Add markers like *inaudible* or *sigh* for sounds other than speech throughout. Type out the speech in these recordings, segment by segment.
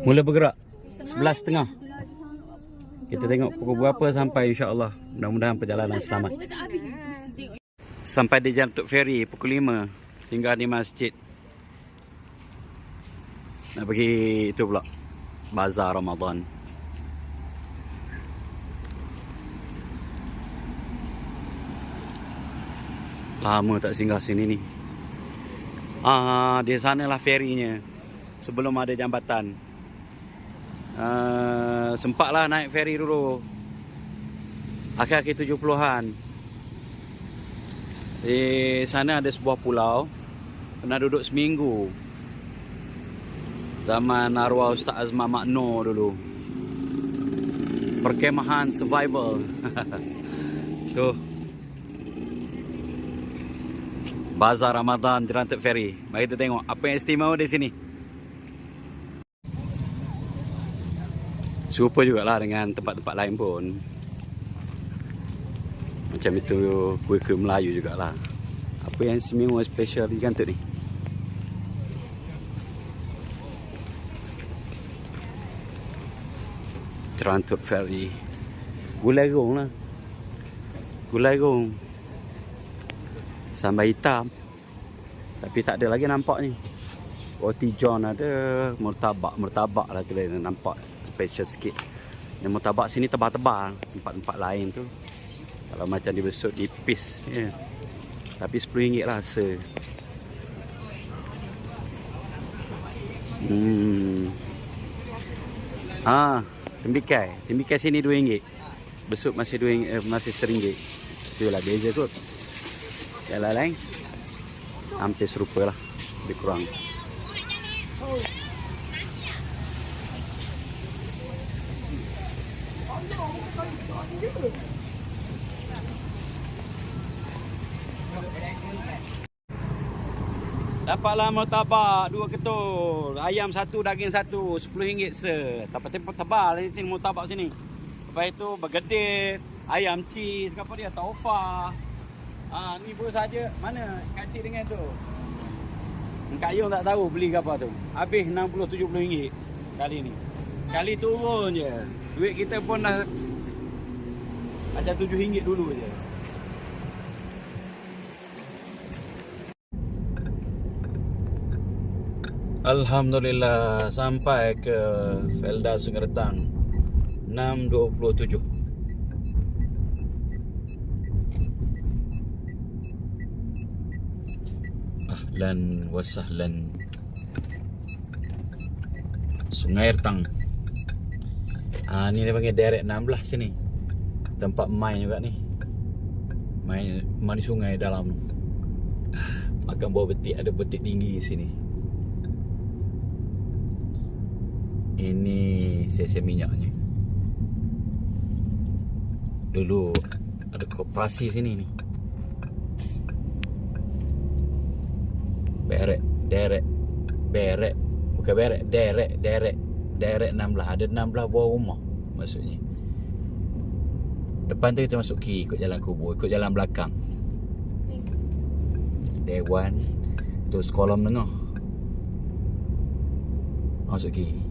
Mula bergerak. Sebelas setengah. Kita tengok pukul berapa sampai insya-Allah. Mudah-mudahan perjalanan selamat. Sampai di Jalan Tok Ferry pukul 5 hingga di masjid. Nak pergi itu pula. Bazar Ramadan. Lama tak singgah sini ni. Ah, di sanalah ferinya. Sebelum ada jambatan. Uh, sempatlah naik feri dulu. Akhir-akhir 70-an. Di sana ada sebuah pulau. Pernah duduk seminggu. Zaman arwah Ustaz Azman Makno dulu. Perkemahan survival. *laughs* Tuh. Bazar Ramadan Jerantuk Ferry. Mari kita tengok apa yang istimewa di sini. Serupa jugalah dengan tempat-tempat lain pun. Macam itu kuih-kuih Melayu jugalah. Apa yang istimewa special di kantor ni? Jerantuk Ferry. Gulai gong lah. Gulai gong sambal hitam tapi tak ada lagi nampak ni roti john ada murtabak murtabak lah tu dia nampak special sikit. Yang murtabak sini tebal-tebal tempat-tempat lain tu. Kalau macam dibesut nipis ya. tapi RM10 rasa. Hmm. Ah tembikai tembikai sini RM2 besut masih RM2 eh, masih RM1 itulah beza kot. Yang lain-lain hampir serupa lah. Lebih kurang Dapatlah murtabak dua ketul. Ayam satu, daging satu. RM10 se. Dapat tempat tebal di sini murtabak sini. Lepas itu bergedit, ayam cheese, apa dia, taufa. Ah, ni pun saja. Mana Kak Cik dengan tu? Kak Yung tak tahu beli apa tu. Habis 60 70 ringgit kali ni. Kali turun je. Duit kita pun dah macam 7 ringgit dulu je. Alhamdulillah sampai ke Felda Sungai 627. Ahlan wa sahlan Sungai Ertang Ah ni dia panggil direct 16 sini Tempat main juga ni Main mandi sungai dalam Makan buah betik Ada betik tinggi sini Ini sesi minyaknya Dulu Ada koperasi sini ni Berek, derek, berek. Bukan berek, derek, derek. Derek 16. Ada 16 buah rumah maksudnya. Depan tu kita masuk kiri ikut jalan kubur, ikut jalan belakang. Dewan tu sekolah menengah. Masuk kiri.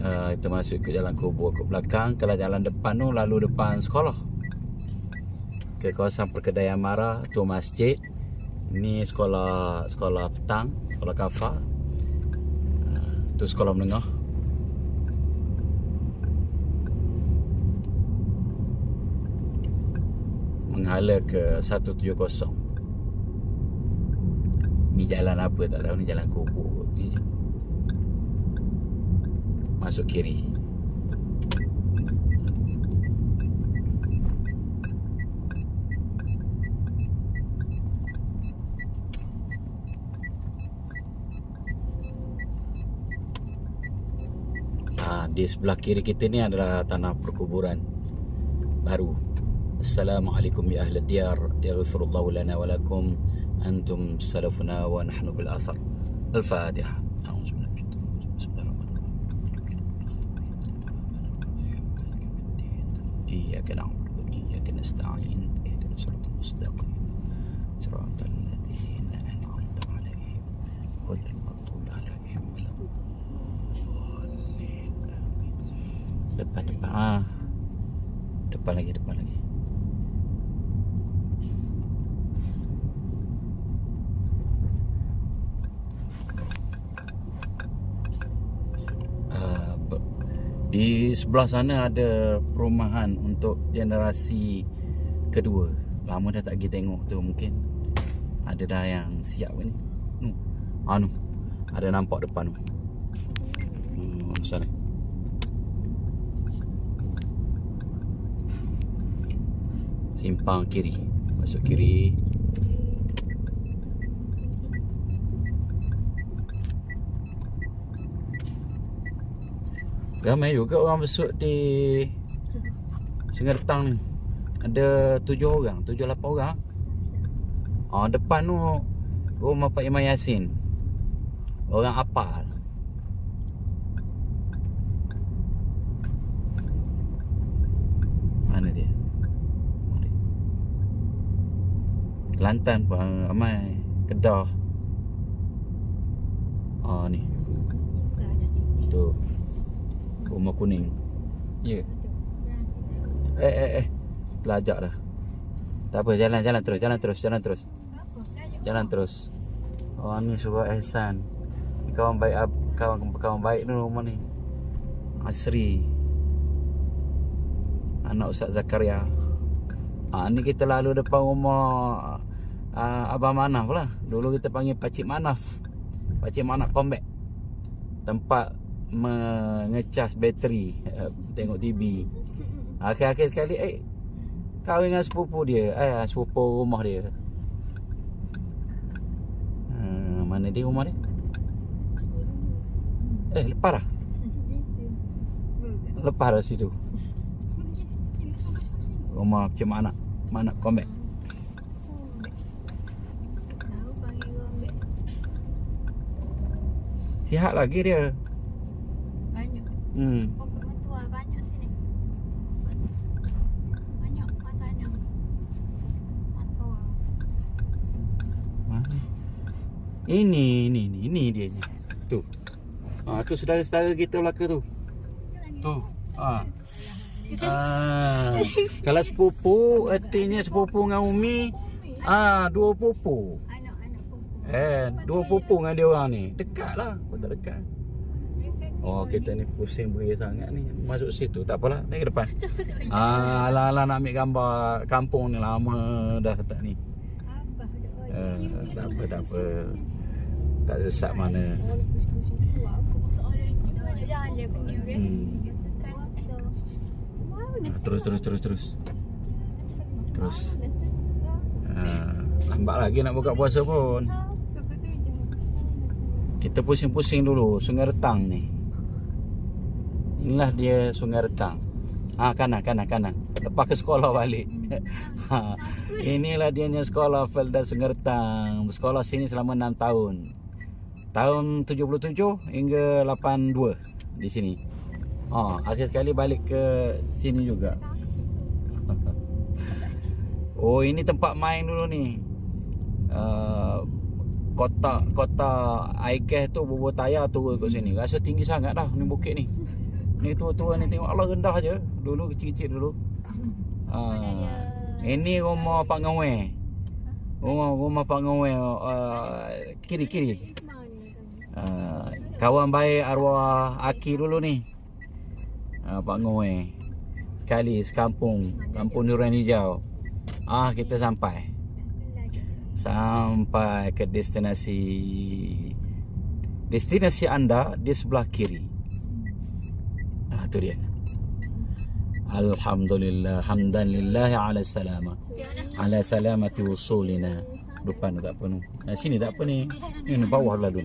Uh, kita masuk ikut jalan kubur ikut belakang Kalau jalan depan tu lalu depan sekolah Ke kawasan perkedaian Mara tu masjid Ni sekolah sekolah petang, sekolah kafa. Uh, tu sekolah menengah. Menghala ke 170. Ni jalan apa tak tahu ni jalan kubur ni. Masuk kiri. Ha, di sebelah kiri kita ni adalah tanah perkuburan baru. السلام عليكم يا أهل الديار. يغفر الله لنا ولكم. أنتم سلفنا ونحن بالأثر الفاتحة. أعوذ بالله إياك نعبد وإياك نستعين. اهدنا الصراط المستقيم. صراط الذين أنعمت عليهم غير المغضوب عليهم ولا الضالين. depan depan. Ah. Depan lagi depan lagi. Di sebelah sana ada perumahan untuk generasi kedua. Lama dah tak pergi tengok tu mungkin ada dah yang siap ni. Nu. Anu. Ada nampak depan tu. Hmm, sana. Simpang kiri. Masuk kiri. Ramai juga orang besuk di Sungai ni. Ada tujuh orang, tujuh lapan orang. Ah depan tu rumah Pak Imam Yasin. Orang apal. Mana dia? Kelantan pun ramai. Kedah. Ah ni. Tu. Rumah kuning. Ya. Eh eh eh. Telajak dah. Tak apa, jalan jalan terus, jalan terus, jalan terus. Jalan terus. Oh ni suruh Ehsan. Ni kawan baik kawan kawan baik ni rumah ni. Asri. Anak Ustaz Zakaria. Ah ni kita lalu depan rumah uh, Abang Manaf lah. Dulu kita panggil Pakcik Manaf. Pakcik Manaf Combat. Tempat mengecas bateri uh, tengok TV. Akhir-akhir sekali eh kahwin dengan sepupu dia. Eh sepupu rumah dia. Uh, mana dia rumah dia? Eh lepas dah. Lepas dah situ. Rumah Anak. Mak Anak Combat. Sihat lagi dia. Hmm. Pokok mentua banyak sini. Banyak matanya. Mentua. Mana? Ini, ini, ini, ini dia ni. Tu. Ah, tu saudara-saudara kita belaka tu. Tu. Ah. Ah. Kalau sepupu, artinya sepupu dengan Umi, ah, dua pupu. Anak-anak pokok. Eh, dua pupu dengan dia orang ni. Dekat lah. Kau tak dekat. Oh, kita ni pusing beri sangat ni. Masuk situ. Tak apalah. Ni ke depan. Ah, ala-ala nak ambil gambar kampung ni lama dah tak ni. Abah dah Eh, tak apa, tak apa. Tak sesat mana. Jalan punya dia. Hmm. Ah, Terus, terus, terus, terus. Terus. Ah, lambat lagi nak buka puasa pun. Kita pusing-pusing dulu Sungai Retang ni. Inilah dia Sungai Retang. Ah kanan kanan kanan. Lepas ke sekolah balik. *laughs* ha, inilah dia nya sekolah Felda Sungai Retang. Bersekolah sini selama 6 tahun. Tahun 77 hingga 82 di sini. Ha, akhir sekali balik ke sini juga. *laughs* Oh, ini tempat main dulu ni. Uh, kotak air gas tu bubur tayar turun kat sini. Rasa tinggi sangat dah ni bukit ni. Ni tua-tua ni tengok Allah rendah je. Dulu kecil-kecil dulu. *laughs* Ah, ini rumah Pak Ngawe. Rumah rumah Pak Ngawe uh, kiri kiri. Uh, kawan baik arwah Aki dulu ni. Uh, Pak Ngawe. Sekali sekampung, kampung Duran Hijau. Ah kita sampai. Sampai ke destinasi Destinasi anda di sebelah kiri Tu dia. Alhamdulillah Hamdan lillahi ala salama. Ala salamati usulina. Depan tak apa ni. Nah, Sini tak apa ni. Ini bawah lalu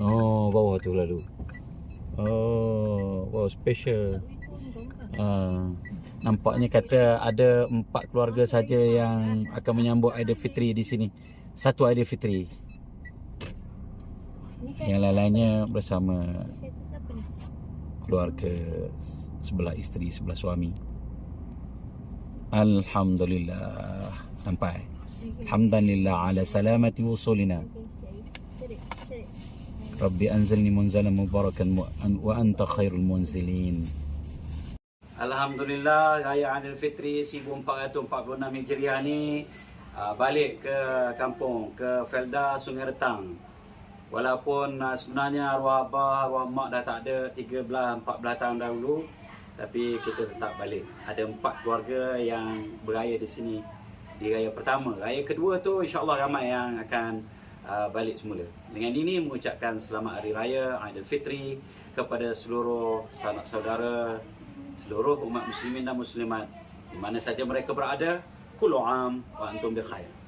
Oh bawah tu lalu Oh Wow special. Ah, nampaknya kata ada empat keluarga saja yang akan menyambut Aidilfitri di sini. Satu Aidilfitri. Yang lain-lainnya bersama keluarga sebelah isteri, sebelah suami. Alhamdulillah sampai. Alhamdulillah ala salamati wusulina. Rabbi anzilni munzalan mubarakan wa anta khairul munzilin. Alhamdulillah Raya Aidilfitri 1446 Hijriah ni uh, balik ke kampung ke Felda Sungai Retang. Walaupun uh, sebenarnya arwah abah, arwah mak dah tak ada 13 14 tahun dahulu tapi kita tetap balik. Ada empat keluarga yang beraya di sini di raya pertama. Raya kedua tu insya-Allah ramai yang akan uh, balik semula. Dengan ini mengucapkan selamat hari raya Aidilfitri kepada seluruh sanak saudara seluruh umat muslimin dan muslimat di mana saja mereka berada kullu am wa antum bi khair